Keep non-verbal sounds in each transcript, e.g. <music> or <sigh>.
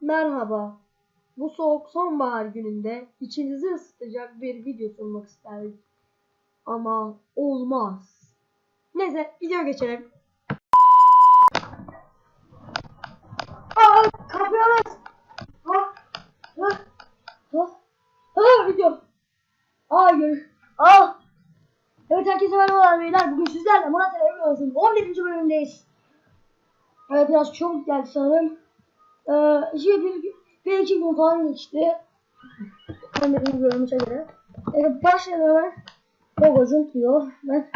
Merhaba. Bu soğuk sonbahar gününde içinizi ısıtacak bir video sunmak isterdik. Ama olmaz. Neyse video geçelim. Aa kapıyoruz. Ha ha ha ha video. Hayır. Ah. Evet herkese merhabalar beyler. Bugün sizlerle Murat Ali Emre'nin 11. bölümündeyiz. Evet biraz çabuk geldi sanırım. Ee, şey bir, iki gün falan geçti. 11. bölümümüze göre. Ee, başladı hemen. Logocum diyor. Ben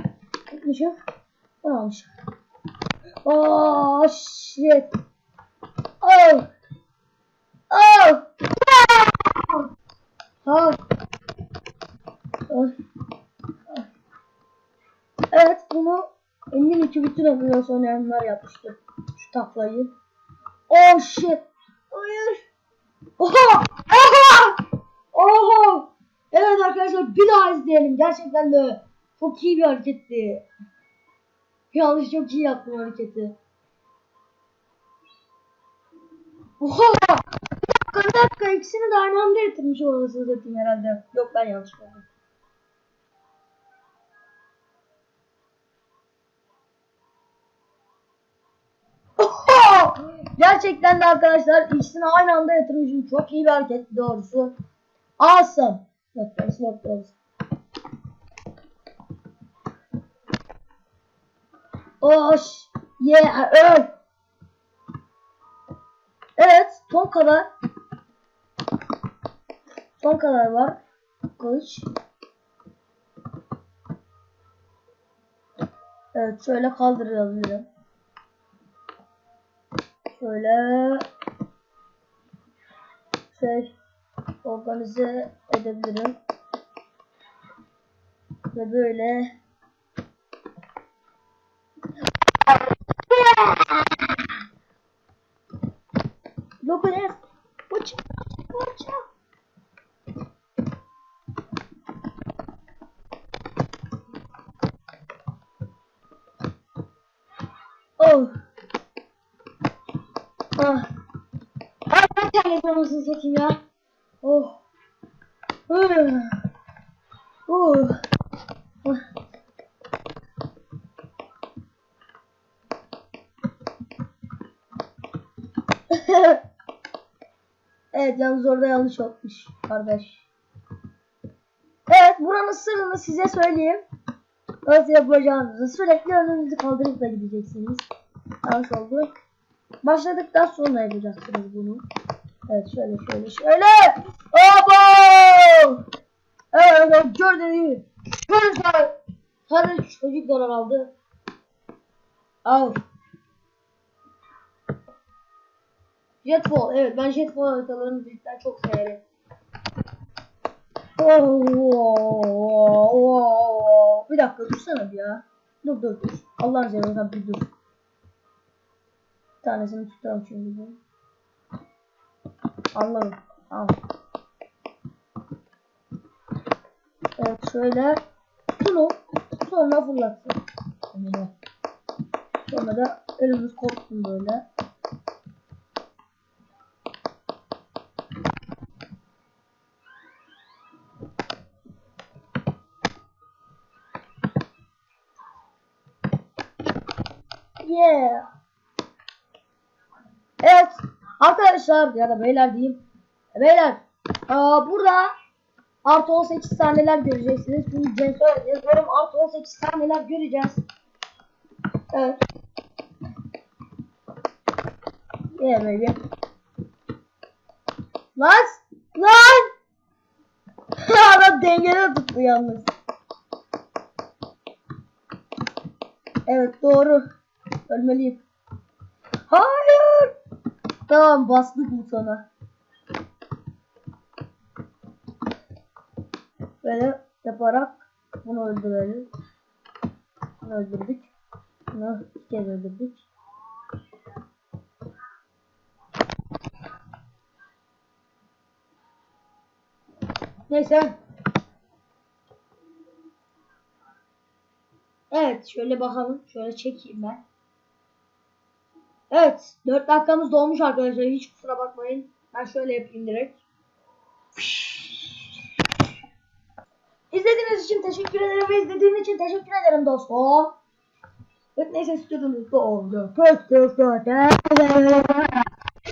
gitmişim. Ben almışım. Oh shit. Oh. Oh. Ha. Evet bunu eminim ki bütün ambulans oynayanlar yapmıştı. Şu taklayı. Oh shit. Hayır. Oha. Oha. Oha. Evet arkadaşlar bir daha izleyelim. Gerçekten de çok iyi bir hareketti. Yanlış çok iyi yaptım hareketi. Oha. Bir dakika, bir dakika ikisini de aynı anda getirmiş olmasını satayım herhalde. Yok ben yanlış yaptım. Gerçekten de arkadaşlar ikisini aynı anda yatırmışım. Çok iyi bir hareket doğrusu. Awesome. Yok ben slot doğrusu. Oş. Yeah. öl. Evet. Son kadar. Son kadar var. Kılıç. Evet şöyle kaldırabilirim. Şöyle şey organize edebilirim. Ve böyle Look at this. Watch out. Watch out. Ah. Ay ben terledim anasını satayım ya. Oh. Uh. Uh. Uh. evet yalnız orada yanlış olmuş kardeş. Evet buranın sırrını size söyleyeyim. Nasıl yapacağınızı sürekli önünüzü kaldırıp da gideceksiniz. Yanlış oldu. Başladıktan sonra yapacaksınız bunu. Evet şöyle şöyle şöyle. Abo! Evet gördüğünüz gibi. Çocuklar. Sadece çocuklar aldı. Al. Jetball. Evet ben jetball haritalarını cidden çok severim. Oh, oh, oh, oh. Bir dakika dursana bir ya. Dur dur dur. Allah'ın seversen bir dur. Tanesini tutalım şimdi. Anladım. Al. Evet şöyle şunu sonra fırlatsın. Sonra da elimiz kopsun böyle. Yeah. Evet. Arkadaşlar ya da beyler diyeyim. Beyler. Aa, burada artı 18 saniyeler göreceksiniz. Cem söyledi. Yazıyorum artı 18 saniyeler göreceğiz. Evet. Yeah baby. Lan! Lan! <laughs> Adam dengede tuttu yalnız. Evet doğru. Ölmeliyim. Hayır. Tamam bastık butona. Böyle yaparak bunu öldürelim. Bunu öldürdük. Bunu iki kez öldürdük. Neyse. Evet şöyle bakalım. Şöyle çekeyim ben. Evet 4 dakikamız dolmuş arkadaşlar hiç kusura bakmayın. Ben şöyle yapayım direkt. İzlediğiniz için teşekkür ederim ve izlediğiniz için teşekkür ederim dostum. Evet neyse stüdyomuzda oldu. Pöstü